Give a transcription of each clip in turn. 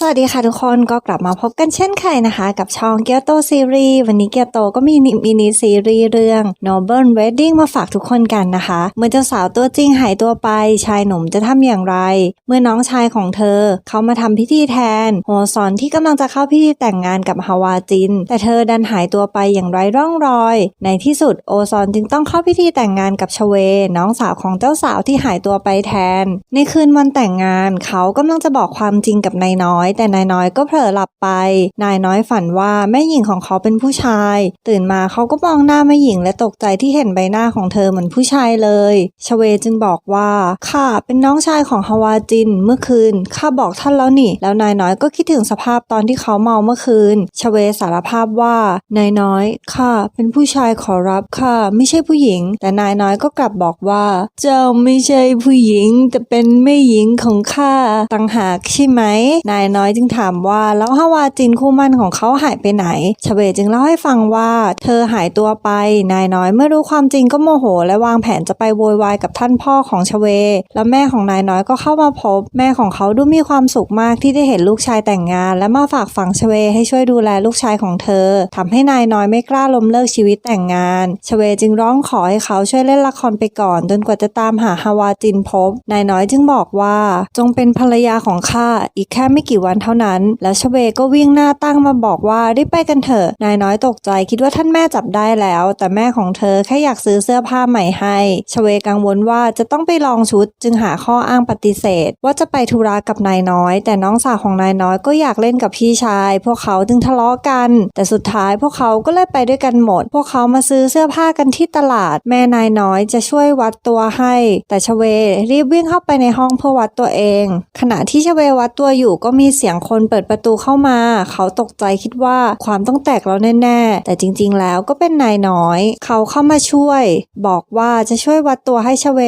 สวัสดีค่ะทุกคนก็กลับมาพบกันเช่นเคยนะคะ กับช่องเกียวโตซีรีส์วันนี้เกียวโตก็มีมินิซีรีส์เรื่อง Noble Wedding มาฝากทุกคนกันนะคะ เมื่อเจ้าสาวตัวจริงหายตัวไป ชายหนุ่มจะทำอย่างไร เมื่อน้องชายของเธอ เขามาทำพิธีแทนโฮซอนที่กำลังจะเข้าพิธีแต่งงานกับฮาวาจิน แต่เธอดันหายตัวไปอย่างไร้ร่องรอย ในที่สุดโอซอนจึงต้องเข้าพิธีแต่งงานกับชเว น้องสาวของเจ้าสาวที่หายตัวไปแทน ในคืนวันแต่งงานเขากำลังจะบอกความจริงกับนายน้อยแต่นายน้อยก็เผลอหลับไป นายน้อยฝันว่าแม่หญิงของเขาเป็นผู้ชาย ตื่นมาเขาก็มองหน้าแม่หญิงและตกใจที่เห็นใบหน้าของเธอเหมือนผู้ชายเลยชเวจึงบอกว่าข้าเป็นน้องชายของฮาวาจินเมื่อคืนข้าบอกท่านแล้วนี่ แล้วนายน้อยก็คิดถึงสภาพตอนที่เขาเมาเมื่อคืนชเวสารภาพว่านายน้อยข้าเป็นผู้ชายขอรับข้าไม่ใช่ผู้หญิง แต่นายน้อยก็กลับบอกว่า เจ้าไม่ใช่ผู้หญิงแต่เป็นแม่หญิงของข้าต่างหากใช่ไหมนายน้อยจึงถามว่าแล้วฮาวาจินคู่มั่นของเขาหายไปไหนชเวจึงเล่าให้ฟังว่าเธอหายตัวไป นายน้อยเมื่อรู้ความจริงก็โมโห และวางแผนจะไปโวยวายกับท่านพ่อของชเว แล้วแม่ของนายน้อยก็เข้ามาพบ แม่ของเขาดูมีความสุขมากที่ได้เห็นลูกชายแต่งงาน และมาฝากฝังชเวให้ช่วยดูแลลูกชายของเธอทำให้นายน้อยไม่กล้าล้มเลิกชีวิตแต่งงานชเวจึงร้องขอให้เขาช่วยเล่นละครไปก่อน จนกว่าจะตามหาฮาวาจินพบ นายน้อยจึงบอกว่า จงเป็นภรรยาของข้าอีกแค่ไม่กี่วันเท่านั้น แล้วชเวก็วิ่งหน้าตั้งมาบอกว่ารีบไปกันเถอะ นายน้อยตกใจคิดว่าท่านแม่จับได้แล้ว แต่แม่ของเธอแค่อยากซื้อเสื้อผ้าใหม่ให้ชเวกังวลว่าจะต้องไปลองชุดจึงหาข้ออ้างปฏิเสธ ว่าจะไปธุระกับนายน้อย แต่น้องสาวของนายน้อยก็อยากเล่นกับพี่ชาย พวกเขาจึงทะเลาะกัน แต่สุดท้ายพวกเขาก็เลยไปด้วยกันหมด พวกเขามาซื้อเสื้อผ้ากันที่ตลาด แม่นายน้อยจะช่วยวัดตัวให้ แต่ชเวรีบวิ่งเข้าไปในห้องเพื่อวัดตัวเอง ขณะที่ชเววัดตัวอยู่ก็มีเสียงคนเปิดประตูเข้ามา เขาตกใจคิดว่าความต้องแตกแล้วแน่ ๆ แต่จริง ๆ แล้วก็เป็นนายน้อย เขาเข้ามาช่วย บอกว่าจะช่วยวัดตัวให้ชเว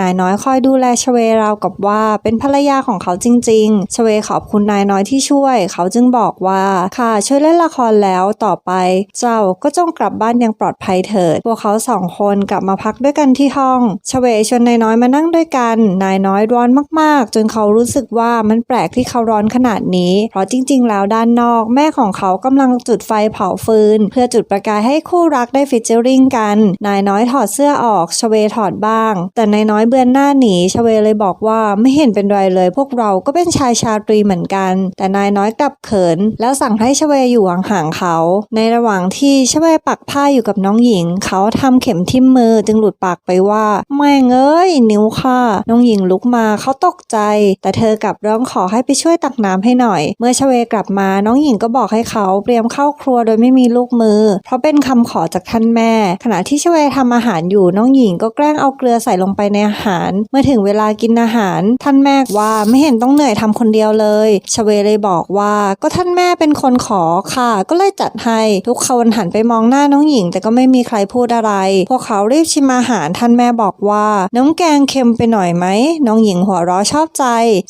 นายน้อยคอยดูแลชเวราวกับว่าเป็นภรรยาของเขาจริง ๆ ชเวขอบคุณนายน้อยที่ช่วย เขาจึงบอกว่าค่ะช่วยเล่นละครแล้วต่อไป เจ้าก็จงกลับบ้านอย่างปลอดภัยเถิด พวกเขาสองคนกลับมาพักด้วยกันที่ห้องชเวชวนนายน้อยมานั่งด้วยกัน นายน้อยร้อนมากๆ จนเขารู้สึกว่ามันแปลกที่เขาร้อนขนาดนี้ เพราะจริง ๆ แล้วด้านนอกแม่ของเขากำลังจุดไฟเผาฟืน เพื่อจุดประกายให้คู่รักได้ฟิชเจอริงกัน นายน้อยถอดเสื้อออกชเวถอดบ้าง แต่นายน้อยเบือนหน้าหนีชเวเลยบอกว่าไม่เห็นเป็นไรเลย พวกเราก็เป็นชายชาตรีเหมือนกัน แต่นายน้อยกลับเขิน แล้วสั่งให้ชเวอยู่ห่างๆเขา ในระหว่างที่ชเวปักผ้าอยู่กับน้องหญิง เขาทำเข็มทิ่มมือจึงหลุดปากไปว่าแม่งเอ้ยนิ้วค่ะ น้องหญิงลุกมาเขาตกใจ แต่เธอกลับร้องขอให้ไปช่วยตักน้ำให้หน่อย เมื่อชเวกลับมาน้องหญิงก็บอกให้เขาเตรียมเข้าครัวโดยไม่มีลูกมือ เพราะเป็นคำขอจากท่านแม่ ขณะที่ชเวทำอาหารอยู่น้องหญิงก็แกล้งเอาเกลือใส่ลงไปในอาหาร เมื่อถึงเวลากินอาหาร ท่านแม่ว่าไม่เห็นต้องเหนื่อยทำคนเดียวเลยชเวเลยบอกว่าก็ท่านแม่เป็นคนขอค่ะ ก็เลยจัดให้ทุกคนหันไปมองหน้าน้องหญิง แต่ก็ไม่มีใครพูดอะไร พวกเขารีบชิมอาหารท่านแม่บอกว่า น้องแกงเค็มไปหน่อยไหมน้องหญิงหัวเราะชอบใจ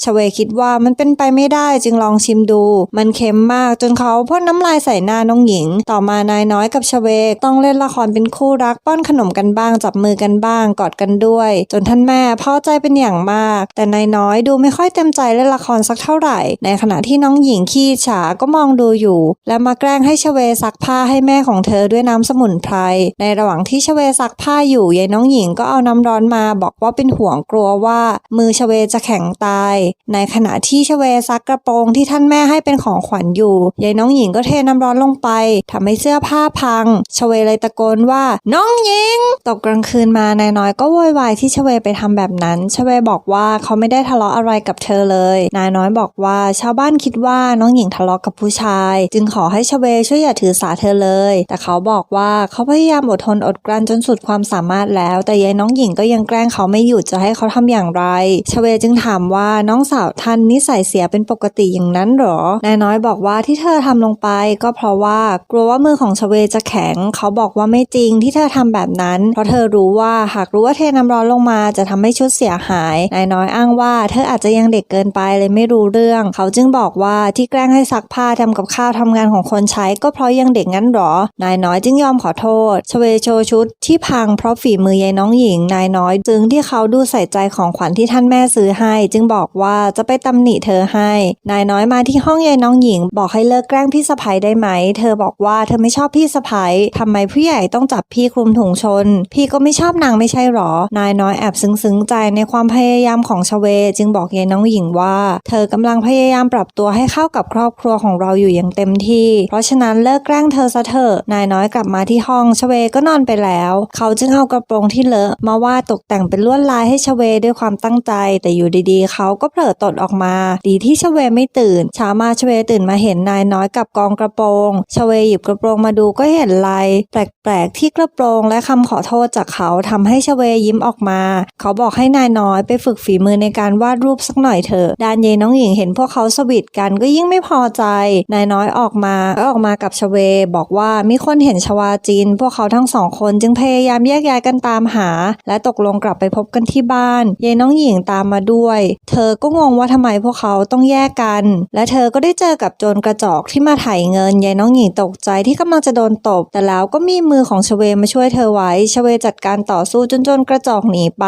ชเวคิดว่ามันเป็นไปไม่ได้จงลองชิมดู มันเค็มมากจนเขาพ่นน้ำลายใส่หน้าน้องหญิง ต่อมานายน้อยกับชเวต้องเล่นละครเป็นคู่รักป้อนขนมกันบ้างจับมือกันบ้างกอดกันด้วย จนท่านแม่พอใจเป็นอย่างมาก แต่นายน้อยดูไม่ค่อยเต็มใจเล่นละครสักเท่าไหร่ ในขณะที่น้องหญิงขี้ฉาก็มองดูอยู่ และมาแกล้งให้ชเวซักผ้าให้แม่ของเธอด้วยน้ำสมุนไพรในระหว่างที่ชเวซักผ้าอยู่ยายน้องหญิงก็เอาน้ำร้อนมาบอกว่าเป็นห่วงกลัวว่า มือชเวจะแข็งตาย ในขณะที่ชเวซักกระโปรงที่ท่านแม่ให้เป็นของขวัญอยู่ยายน้องหญิงก็เทน้ำร้อนลงไปทำให้เสื้อผ้าพังชเวเลยตะโกนว่า น้องหญิง ตกกลางคืนมานายน้อยก็โวยวายที่ชเวไปทำแบบนั้นชเวบอกว่าเขาไม่ได้ทะเลาะอะไรกับเธอเลย นายน้อยบอกว่าชาวบ้านคิดว่าน้องหญิงทะเลาะกับผู้ชาย จึงขอให้ชเวช่วยอย่าถือสาเธอเลย แต่เขาบอกว่าเขาพยายามอดทนอดกลั้นจนสุดความสามารถแล้ว แต่ยายน้องหญิงก็ยังแกล้งเขาไม่หยุดจะให้เขาทำอย่างไรชเวจึงถามว่าน้องสาวท่านนิสัยเสียเป็นปกติอย่างนั้นหรอนายน้อยบอกว่าที่เธอทำลงไปก็เพราะว่ากลัวว่ามือของชเวจะแข็ง เขาบอกว่าไม่จริงที่เธอทำแบบนั้น เพราะเธอรู้ว่าหากรู้ว่าเทน้ำร้อนลงมาจะทำให้ชุดเสียหายนายน้อยอ้างว่า เธออาจจะยังเด็กเกินไปเลยไม่รู้เรื่อง เขาจึงบอกว่าที่แกล้งให้ซักผ้าทำกับข้าวทำงานของคนใช้ก็เพราะยังเด็กงั้นหรอนายน้อยจึงยอมขอโทษชเวโชว์ชุดที่พังเพราะฝีมือยายน้องหญิงนายน้อยจึงที่เขาดูใส่ใจของขวัญที่ท่านแม่ซื้อให้ จึงบอกว่าจะไปตำหนิเธอให้นายน้อยมาที่ห้องยายน้องหญิง บอกให้เลิกแกล้งพี่สะใภ้ได้ไหม เธอบอกว่าเธอไม่ชอบพี่สะใภ้ทำไมผู้ใหญ่ต้องจับพี่คลุมถุงชน พี่ก็ไม่ชอบนางไม่ใช่หรอ นายน้อยแอบซึ้งๆใจในความพยายามของชเว จึงบอกยายน้องหญิงว่า เธอกำลังพยายามปรับตัวให้เข้ากับครอบครัวของเราอยู่อย่างเต็มที่ เพราะฉะนั้นเลิกแกล้งเธอซะเถอะนายน้อยกลับมาที่ห้องชเวก็นอนไปแล้ว เขาจึงเอากระโปรงที่เลอะมาวาดตกแต่งเป็นลวดลายให้ชเวด้วยความตั้งใจ แต่อยู่ดีๆ เขาก็เผลอตดออกมา ดีที่ชเวไไม่ตื่น เช้ามาชเวตื่นมาเห็นนายน้อยกับกองกระโปรงชเวหยิบกระโปรงมาดูก็เห็นลายแปลกๆที่กระโปรงและคำขอโทษจากเขาทำให้ชเวยิ้มออกมา เขาบอกให้นายน้อยไปฝึกฝีมือในการวาดรูปสักหน่อยเถอะดานเยน้องหญิงเห็นพวกเขาสวีทกันก็ยิ่งไม่พอใจ นายน้อยออกมาก็ออกมากับชเว บอกว่ามีคนเห็นชวาจิน พวกเขาทั้งสองคนจึงพยายามแยกย้ายกันตามหา และตกลงกลับไปพบกันที่บ้านยายน้องหญิงตามมาด้วย เธอก็งงว่าทำไมพวกเขาต้องแยกกันและเธอก็ได้เจอกับโจรกระจอกที่มาไถ่เงินยายน้องหญิงตกใจที่กำลังจะโดนตบ แต่แล้วก็มีมือของชเวมาช่วยเธอไว้ชเวจัดการต่อสู้จนโจรกระจอกหนีไป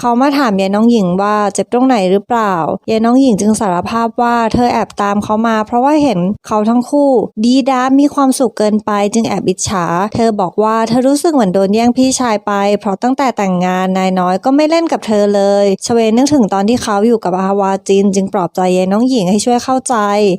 เขามาถามยายน้องหญิงว่าเจ็บตรงไหนหรือเปล่ายายน้องหญิงจึงสารภาพว่าเธอแอบตามเขามา เพราะว่าเห็นเขาทั้งคู่ ดีด้ามีความสุขเกินไปจึงแอบอิจฉา เธอบอกว่าเธอรู้สึกเหมือนโดนแย่งพี่ชายไป เพราะตั้งแต่แต่งงานนายน้อยก็ไม่เล่นกับเธอเลยชเวนึกถึงตอนที่เขาอยู่กับอาวาจิน จึงปลอบใจยายน้องหญิงให้ช่วยเข้าใจ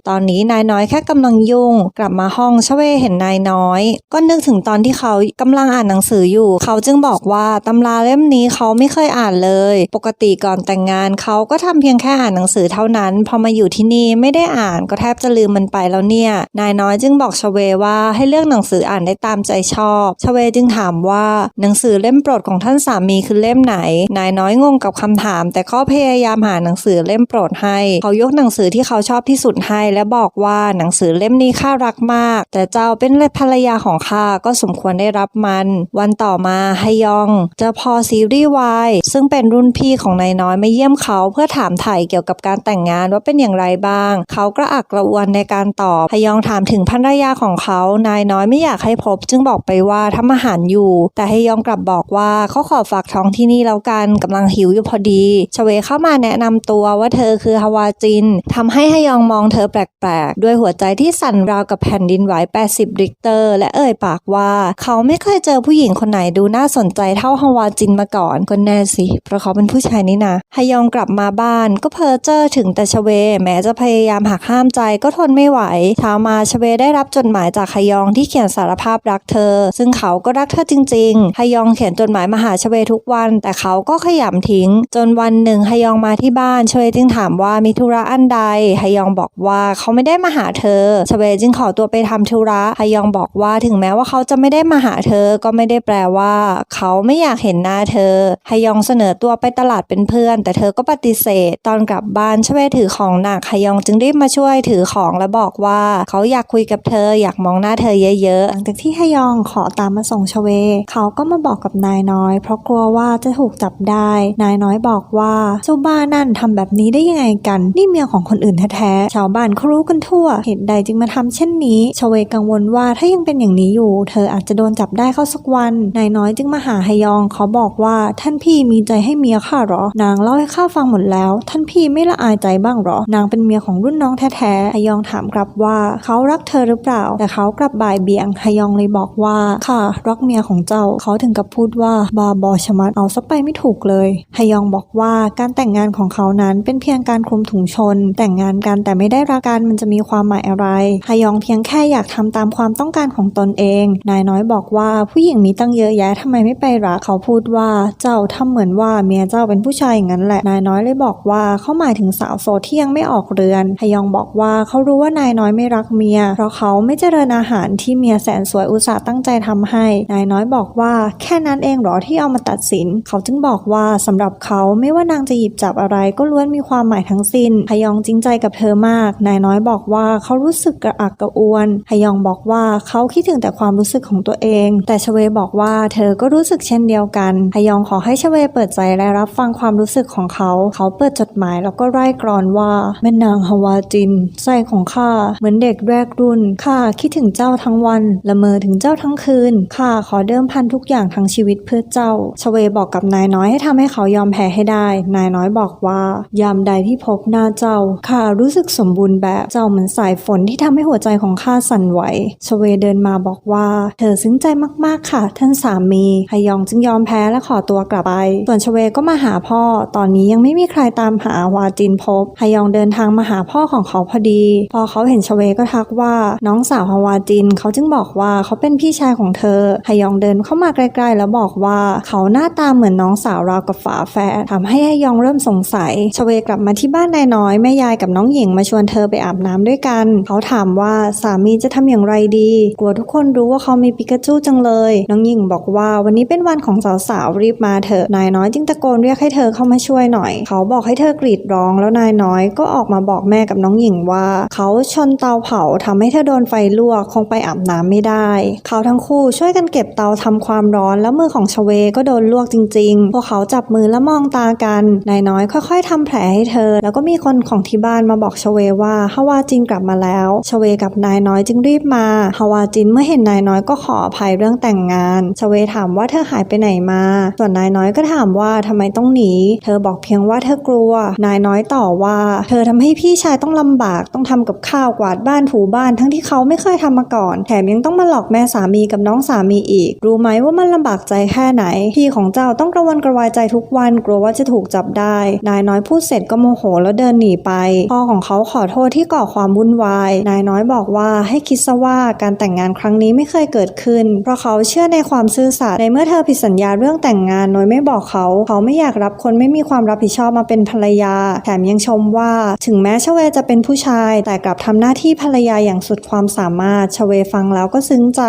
ตอนนี้นายน้อยแค่กำลังยุ่ง กลับมาห้องชเวเห็นนายน้อย ก็นึกถึงตอนที่เขากำลังอ่านหนังสืออยู่ เขาจึงบอกว่าตำราเล่มนี้เขาไม่เคยอ่านเลย ปกติก่อนแต่งงานเขาก็ทำเพียงแค่อ่านหนังสือเท่านั้น พอมาอยู่ที่นี่ไม่ได้อ่านก็แทบจะลืมมันไปแล้วเนี่ย นายน้อยจึงบอกชเวว่าให้เลือกหนังสืออ่านได้ตามใจชอบ ชเวจึงถามว่าหนังสือเล่มโปรดของท่านสามีคือเล่มไหน นายน้อยงงกับคำถาม แต่ก็พยายามหาหนังสือเล่มโปรดให้ เขายกหนังสือที่เขาชอบที่สุดให้และบอกว่าหนังสือเล่มนี้ข้ารักมาก แต่เจ้าเป็นภรรยาของข้าก็สมควรได้รับมัน วันต่อมาฮยองเจอพอซีรีส์วายซึ่งเป็นรุ่นพี่ของนายน้อยมาเยี่ยมเขาเพื่อถามไถ่เกี่ยวกับการแต่งงานว่าเป็นอย่างไรบ้าง เขากระอักกระอวนในการตอบฮยองถามถึงภรรยาของเขา นายน้อยไม่อยากให้พบ จึงบอกไปว่าทำอาหารอยู่ แต่ฮยองกลับบอกว่าเขาขอฝากท้องที่นี่แล้วกันกำลังหิวอยู่พอดีชเวเข้ามาแนะนำตัวว่าเธอคือฮาวาจินทำใหให้ฮยองมองเธอแปลกๆ ด้วยหัวใจที่สั่นราวกับแผ่นดินไหว 80 ริกเตอร์ และเอ่ยปากว่า เขาไม่เคยเจอผู้หญิงคนไหนดูน่าสนใจเท่าฮาวาจินมาก่อนก็แน่สิเพราะเขาเป็นผู้ชายนี่นะฮยองกลับมาบ้านก็เพ้อเจ้อถึงแต่ชเว แม้จะพยายามหักห้ามใจก็ทนไม่ไหวเช้ามาชเวได้รับจดหมายจากฮยองที่เขียนสารภาพรักเธอ ซึ่งเขาก็รักเธอจริงๆฮยองเขียนจดหมายมาหาชเวทุกวัน แต่เขาก็ขยำทิ้ง จนวันหนึ่งฮยองมาที่บ้านชเวจึงถามว่ามีธุระอันใดฮยองบอกว่าเขาไม่ได้มาหาเธอชเวจึงขอตัวไปทำธุระฮยองบอกว่าถึงแม้ว่าเขาจะไม่ได้มาหาเธอก็ไม่ได้แปลว่า เขาไม่อยากเห็นหน้าเธอฮยองเสนอตัวไปตลาดเป็นเพื่อน แต่เธอก็ปฏิเสธ ตอนกลับบ้านชเวถือของหนักฮยองจึงรีบมาช่วยถือของและบอกว่าเขาอยากคุยกับเธออยากมองหน้าเธอเยอะๆหลังจากที่ฮยองขอตามมาส่งชเว เขาก็มาบอกกับนายน้อย เพราะกลัวว่าจะถูกจับได้ นายน้อยบอกว่าเจ้าบ้านั่นทำแบบนี้ได้ยังไงกัน นี่เมียของคนอื่นแท้ๆชาวบ้านเขารู้กันทั่ว เหตุใดจึงมาทำเช่นนี้ชเวกังวลว่าถ้ายังเป็นอย่างนี้อยู่ เธออาจจะโดนจับได้เข้าสักวันนายน้อยจึงมาหาฮยองเขาบอกว่าท่านพี่มีใจให้เมียข้าหรอ นางเล่าให้ข้าฟังหมดแล้ว ท่านพี่ไม่ละอายใจบ้างหรอ นางเป็นเมียของรุ่นน้องแท้ๆฮยองถามกลับว่าเขารักเธอหรือเปล่า แต่เขากลับบ่ายเบี่ยงฮยองเลยบอกว่าค่ะรักเมียของเจ้าเขาถึงกับพูดว่าบาบอชมัดเอาซะไปไม่ถูกเลยฮยองบอกว่าการแต่งงานของเขานั้นเป็นเพียงการคลุมถุงชนแต่งงานกัน แต่ไม่ได้รักกันมันจะมีความหมายอะไรฮยองเพียงแค่อยากทำตามความต้องการของตนเอง นายน้อยบอกว่าผู้หญิงมีตั้งเยอะแยะทำไมไม่ไปรักเขาพูดว่าเจ้าทำเหมือนว่าเมียเจ้าเป็นผู้ชายอย่างนั้นแหละ นายน้อยเลยบอกว่าเขาหมายถึงสาวโสดที่ยังไม่ออกเรือนฮยองบอกว่าเขารู้ว่านายน้อยไม่รักเมีย เพราะเขาไม่เจริญอาหารที่เมียแสนสวยอุตส่าห์ตั้งใจทำให้ นายน้อยบอกว่าแค่นั้นเองเหรอที่เอามาตัดสิน เขาจึงบอกว่าสำหรับเขาไม่ว่านางจะหยิบจับอะไรก็ล้วนมีความหมายทั้งสิ้นฮยองจริงจกับเธอมาก นายน้อยบอกว่าเขารู้สึกกระอักกระอ่วนฮยองบอกว่าเขาคิดถึงแต่ความรู้สึกของตัวเอง แต่ชเวบอกว่าเธอก็รู้สึกเช่นเดียวกันฮยองขอให้ชเวเปิดใจและรับฟังความรู้สึกของเขา เขาเปิดจดหมายแล้วก็ไร้กรอนว่าแม่นางฮาวาจินใจของข้าเหมือนเด็กแรกรุ่นข้าคิดถึงเจ้าทั้งวัน ละเมอถึงเจ้าทั้งคืนข้าขอเดิมพันทุกอย่างทั้งชีวิตเพื่อเจ้าชเวบอกกับนายน้อยให้ทำให้เขายอมแพ้ให้ได้ นายน้อยบอกว่ายามใดที่พบหน้าเจ้าข้าารู้สึกสมบูรณ์แบบเจ้าเหมือนสายฝนที่ทำให้หัวใจของข้าสั่นไหวชเวเดินมาบอกว่า เธอซึ้งใจมากๆค่ะ ท่านสามีฮยองจึงยอมแพ้และขอตัวกลับไป ส่วนชเวก็มาหาพ่อ ตอนนี้ยังไม่มีใครตามหาวาจินพบฮยองเดินทางมาหาพ่อของเขาพอดี พอเขาเห็นชเวก็ทักว่าน้องสาวฮาวาจิน เขาจึงบอกว่าเขาเป็นพี่ชายของเธอฮยองเดินเข้ามาใกล้ๆ แล้วบอกว่าเขาหน้าตาเหมือนน้องสาวราวกับฝาแฝดทำให้ฮยองเริ่มสงสัย ชเวกลับมาที่บ้านนายน้อยแม่ยายกับน้องหญิงมาชวนเธอไปอาบน้ำด้วยกัน เขาถามว่าสามีจะทำอย่างไรดี กลัวทุกคนรู้ว่าเขามีปิกาจูจังเลย น้องหญิงบอกว่าวันนี้เป็นวันของสาวๆรีบมาเถอะนายน้อยจึงตะโกนเรียกให้เธอเข้ามาช่วยหน่อย เขาบอกให้เธอกรีดร้องแล้วนายน้อยก็ออกมาบอกแม่กับน้องหญิงว่า เขาชนเตาเผาทำให้เธอโดนไฟลวกคงไปอาบน้ำไม่ได้ เขาทั้งคู่ช่วยกันเก็บเตาทำความร้อนแล้วมือของชเวก็โดนลวกจริง ๆ พวกเขาจับมือและมองตากันนายน้อยค่อย ๆทำแผลให้เธอ แล้วก็มีคนของที่บ้านมาบอกชเวว่าฮาวาจินกลับมาแล้วชเวกับนายน้อยจึงรีบมาฮาวาจินเมื่อเห็นนายน้อยก็ขออภัยเรื่องแต่งงานชเวถามว่าเธอหายไปไหนมา ส่วนนายน้อยก็ถามว่าทำไมต้องหนี เธอบอกเพียงว่าเธอกลัว นายน้อยต่อว่า เธอทำให้พี่ชายต้องลำบากต้องทำกับข้าวกวาดบ้านถูบ้านทั้งที่เขาไม่เคยทำมาก่อน แถมยังต้องมาหลอกแม่สามีกับน้องสามีอีก รู้ไหมว่ามันลำบากใจแค่ไหน พี่ของเจ้าต้องกระวนกระวายใจทุกวันกลัวว่าจะถูกจับได้ นายน้อยพูดเสร็จก็โมโหแล้วเดินหนีไปพ่อของเขาขอโทษที่ก่อความวุ่นวาย นายน้อยบอกว่าให้คิดซะว่าการแต่งงานครั้งนี้ไม่เคยเกิดขึ้น เพราะเขาเชื่อในความซื่อสัตย์ในเมื่อเธอผิดสัญญาเรื่องแต่งงานโดยไม่บอกเขา เขาไม่อยากรับคนไม่มีความรับผิดชอบมาเป็นภรรยา แถมยังชมว่า ถึงแม้ชเวจะเป็นผู้ชาย แต่กลับทำหน้าที่ภรรยาอย่างสุดความสามารถชเวฟังแล้วก็ซึ้งใจ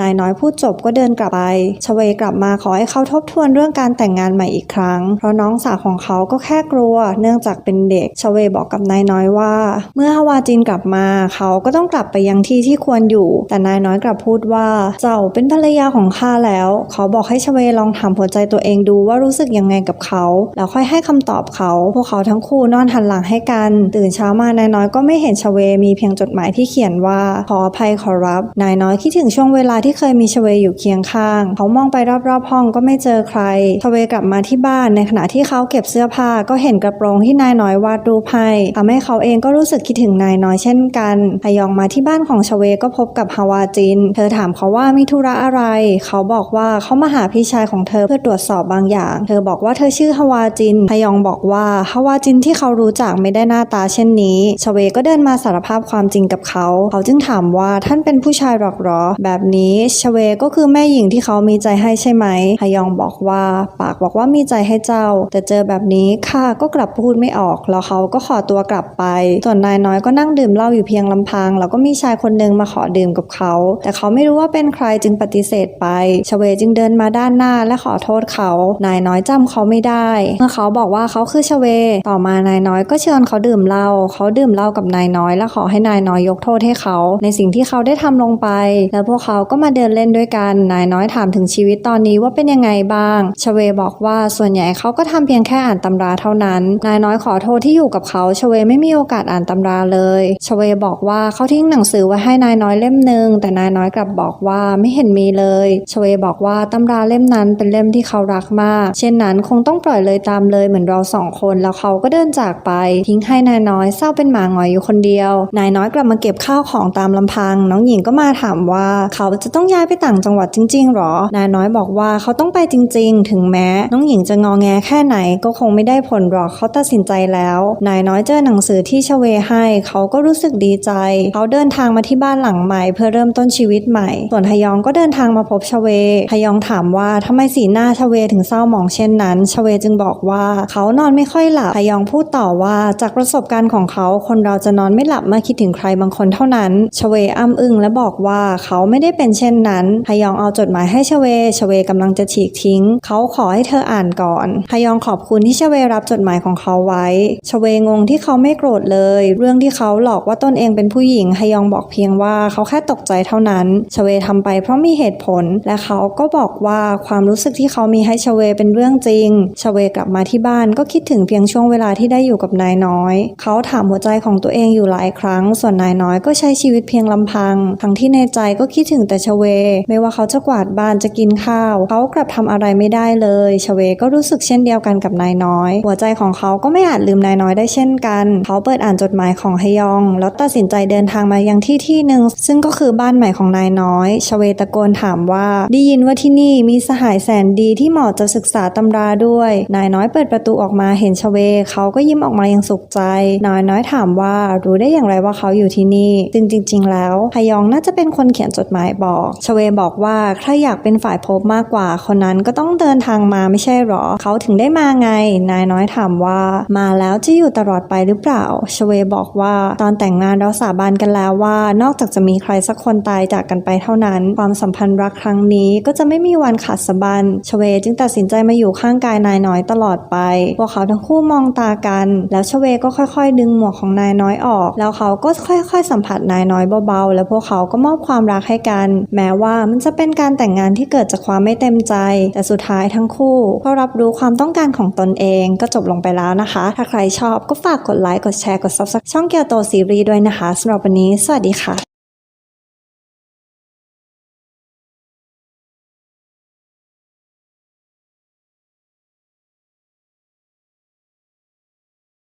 นายน้อยพูดจบก็เดินกลับไปชเวกลับมาขอให้เขาทบทวนเรื่องการแต่งงานใหม่อีกครั้ง เพราะน้องสาวของเขาก็แค่กลัว เนื่องจากเป็นเด็กชเวบอกกับนายน้อยว่า เมื่อฮาวาจินกลับมาเขาก็ต้องกลับไปยังที่ที่ควรอยู่ แต่นายน้อยกลับพูดว่า เจ้าเป็นภรรยาของข้าแล้ว เขาบอกให้ชเวลองถามหัวใจตัวเองดูว่ารู้สึกยังไงกับเขา แล้วค่อยให้คำตอบเขา พวกเขาทั้งคู่นอนหันหลังให้กัน ตื่นเช้ามานายน้อยก็ไม่เห็นชเวมีเพียงจดหมายที่เขียนว่าขออภัยขอรับ นายน้อยคิดถึงช่วงเวลาที่เคยมีชเวอยู่เคียงข้าง เขามองไปรอบๆห้องก็ไม่เจอใคร ชเวกลับมาที่บ้านในขณะที่เขาเก็บเสื้อผ้าก็เห็นกระโปรงที่นายน้อยวาดรูปให้ทำให้เขาเองก็รู้สึกคิดถึงนายน้อยเช่นกันฮยองมาที่บ้านของชเวก็พบกับฮาวาจิน เธอถามเขาว่ามีธุระอะไร เขาบอกว่าเขามาหาพี่ชายของเธอเพื่อตรวจสอบบางอย่าง เธอบอกว่าเธอชื่อฮาวาจินฮยองบอกว่าฮาวาจินที่เขารู้จักไม่ได้หน้าตาเช่นนี้ชเวก็เดินมาสารภาพความจริงกับเขา เขาจึงถามว่าท่านเป็นผู้ชายหรอกหรอ แบบนี้ชเวก็คือแม่หญิงที่เขามีใจให้ใช่ไหมฮยองบอกว่าปากบอกว่ามีใจให้เจ้า แต่เจอแบบนี้ข้าก็กลับพูดไม่ออกแล้วเขาก็ขอตัวกลับไป ส่วนนายน้อยก็นั่งดื่มเหล้าอยู่เพียงลำพัง แล้วก็มีชายคนหนึ่งมาขอดื่มกับเขา แต่เขาไม่รู้ว่าเป็นใครจึงปฏิเสธไปชเวจึงเดินมาด้านหน้าและขอโทษเขา นายน้อยจำเขาไม่ได้ เมื่อเขาบอกว่าเขาคือชเว ต่อมานายน้อยก็เชิญเขาดื่มเหล้า เขาดื่มเหล้ากับนายน้อย และขอให้นายน้อยยกโทษให้เขา ในสิ่งที่เขาได้ทำลงไป แล้วพวกเขาก็มาเดินเล่นด้วยกัน นายน้อยถามถึงชีวิตตอนนี้ว่าเป็นยังไงบ้าง ชเวบอกว่าส่วนใหญ่เขาก็ทำเพียงแค่อ่านตำราเท่านั้น นายน้อยขอโทษที่อยู่กับเขาชเวไม่มีโอกาสอ่านตำราเลยชเวบอกว่าเขาทิ้งหนังสือไว้ให้นายน้อยเล่มหนึ่งแต่นายน้อยกลับบอกว่าไม่เห็นมีเลยชเวบอกว่าตำราเล่มนั้นเป็นเล่มที่เขารักมาก เช่นนั้นคงต้องปล่อยเลยตามเลยเหมือนเราสองคนแล้วเขาก็เดินจากไป ทิ้งให้นายน้อยเศร้าเป็นหมาหงอยอยู่คนเดียว นายน้อยกลับมาเก็บข้าวของตามลำพัง น้องหญิงก็มาถามว่า เขาจะต้องย้ายไปต่างจังหวัดจริงๆหรอ นายน้อยบอกว่าเขาต้องไปจริง ๆ ถึงแม้ น้องหญิงจะงอแงแค่ไหนก็คงไม่ได้ผลหรอกเขาตัดสินใจแล้ว นายน้อยเจอหนังังสือที่ชเวให้เขาก็รู้สึกดีใจ เขาเดินทางมาที่บ้านหลังใหม่ เพื่อเริ่มต้นชีวิตใหม่ ส่วนฮยองก็เดินทางมาพบชเวฮยองถามว่าทำไมสีหน้าชเวถึงเศร้าหมองเช่นนั้นชเวจึงบอกว่าเขานอนไม่ค่อยหลับฮยองพูดต่อว่าจากประสบการณ์ของเขาคนเราจะนอนไม่หลับเมื่อคิดถึงใครบางคนเท่านั้นชเวอ้ำอึ้งและบอกว่าเขาไม่ได้เป็นเช่นนั้นฮยองเอาจดหมายให้ชเวชเวกำลังจะฉีกทิ้ง เขาขอให้เธออ่านก่อนฮยองขอบคุณที่ชเวรับจดหมายของเขาไว้ชเวงงที่เขาไม่โกรธเลย เรื่องที่เขาหลอกว่าตนเองเป็นผู้หญิงฮยองบอกเพียงว่าเขาแค่ตกใจเท่านั้นชเวทำไปเพราะมีเหตุผล และเขาก็บอกว่าความรู้สึกที่เขามีให้ชเวเป็นเรื่องจริงชเวกลับมาที่บ้านก็คิดถึงเพียงช่วงเวลาที่ได้อยู่กับนายน้อย เขาถามหัวใจของตัวเองอยู่หลายครั้ง ส่วนนายน้อยก็ใช้ชีวิตเพียงลำพัง ทั้งที่ในใจก็คิดถึงแต่ชเว ไม่ว่าเขาจะกวาดบ้านจะกินข้าว เขากลับทำอะไรไม่ได้เลยชเวก็รู้สึกเช่นเดียวกันกับนายน้อย หัวใจของเขาก็ไม่อาจลืมนายน้อยได้เช่นกันเขาเปิดอ่านจดหมายของฮยอง แล้วตัดสินใจเดินทางมายังที่ที่หนึ่งซึ่งก็คือบ้านใหม่ของนายน้อยชเวตะโกนถามว่า ได้ยินว่าที่นี่มีสหายแสนดีที่เหมาะจะศึกษาตำราด้วย นายน้อยเปิดประตูออกมาเห็นชเว เขาก็ยิ้มออกมาอย่างสุขใจ นายน้อยถามว่ารู้ได้อย่างไรว่าเขาอยู่ที่นี่ซึ่งจริง ๆ แล้วฮยองน่าจะเป็นคนเขียนจดหมายบอกชเวบอกว่าใครอยากเป็นฝ่ายพบมากกว่า คนนั้นก็ต้องเดินทางมาไม่ใช่หรอ เขาถึงได้มาไง นายน้อยถามว่า มาแล้วจะอยู่ตลอดไปหรือเปล่า ชเวบอกว่าตอนแต่งงานเราสาบานกันแล้วว่านอกจากจะมีใครสักคนตายจากกันไปเท่านั้น ความสัมพันธ์รักครั้งนี้ก็จะไม่มีวันขาดสะบันชเวจึงตัดสินใจมาอยู่ข้างกายนายน้อยตลอดไป พวกเขาทั้งคู่มองตากัน แล้วชเวก็ค่อยๆ ดึงหมวกของนายน้อยออก แล้วเขาก็ค่อยๆ สัมผัสนายน้อยเบาๆ แล้วพวกเขาก็มอบความรักให้กัน แม้ว่ามันจะเป็นการแต่งงานที่เกิดจากความไม่เต็มใจ แต่สุดท้ายทั้งคู่ก็รับรู้ความต้องการของตนเองก็จบลงไปแล้วนะคะ ถ้าใครชอบก็ฝากกดไลค์กดแชร์ กดซับสคริบช่องเกียวโตซีรีส์ด้วยนะคะสำหรับวันนี้ สวัสดีค่ะ